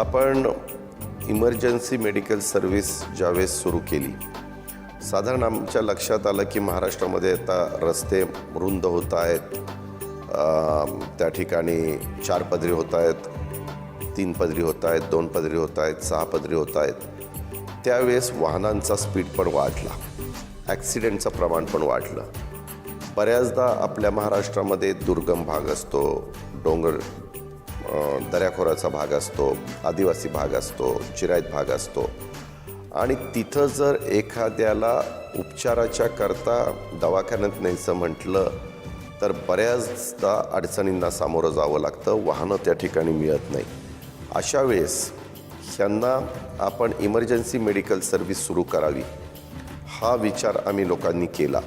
आपण emergency medical service ज्यावेळेस सुरू केली साधारण आमच्या लक्षात आलं की महाराष्ट्रामध्ये आता रस्ते रुंद होत आहेत. त्या ठिकाणी चार पदरी होत आहेत तीन पदरी होत आहेत दोन पदरी होत आहेत सहा पदरी होत आहेत. त्यावेळेस वाहनांचा स्पीड पण वाढला ॲक्सिडेंटचं प्रमाण पण वाढलं. बऱ्याचदा आपल्या महाराष्ट्रामध्ये दुर्गम भाग असतो डोंगर दऱ्याखोऱ्याचा भाग असतो आदिवासी भाग असतो चिरायत भाग असतो. आणि तिथं जर एखाद्याला उपचाराच्या करता दवाखान्यात न्यायचं म्हटलं तर बऱ्याचदा अडचणींना सामोरं जावं लागतं वाहनं त्या ठिकाणी मिळत नाही. अशा वेळेस ह्यांना आपण इमर्जन्सी मेडिकल सर्व्हिस सुरू करावी हा विचार आम्ही लोकांनी केला.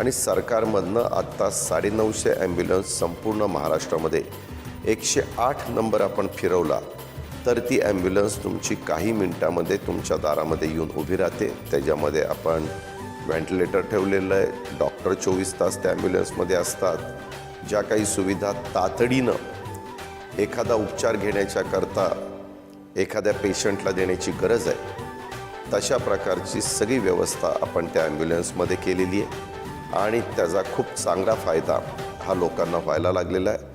आणि सरकारमधनं आत्ता साडेनऊशे ॲम्ब्युलन्स संपूर्ण महाराष्ट्रामध्ये एकशे आठ नंबर आपण फिरवला तर ती ॲम्ब्युलन्स तुमची काही मिनटामध्ये तुमच्या दारामध्ये येऊन उभी राहते. त्याच्यामध्ये आपण व्हेंटिलेटर ठेवलेलं आहे. डॉक्टर चोवीस तास त्या ॲम्ब्युलन्समध्ये असतात. ज्या काही सुविधा तातडीनं एखादा उपचार घेण्याच्या करता एखाद्या पेशंटला देण्याची गरज आहे तशा प्रकारची सगळी व्यवस्था आपण त्या ॲम्ब्युलन्समध्ये केलेली आहे. आणि त्याचा खूप चांगला फायदा हा लोकांना व्हायला लागलेला आहे.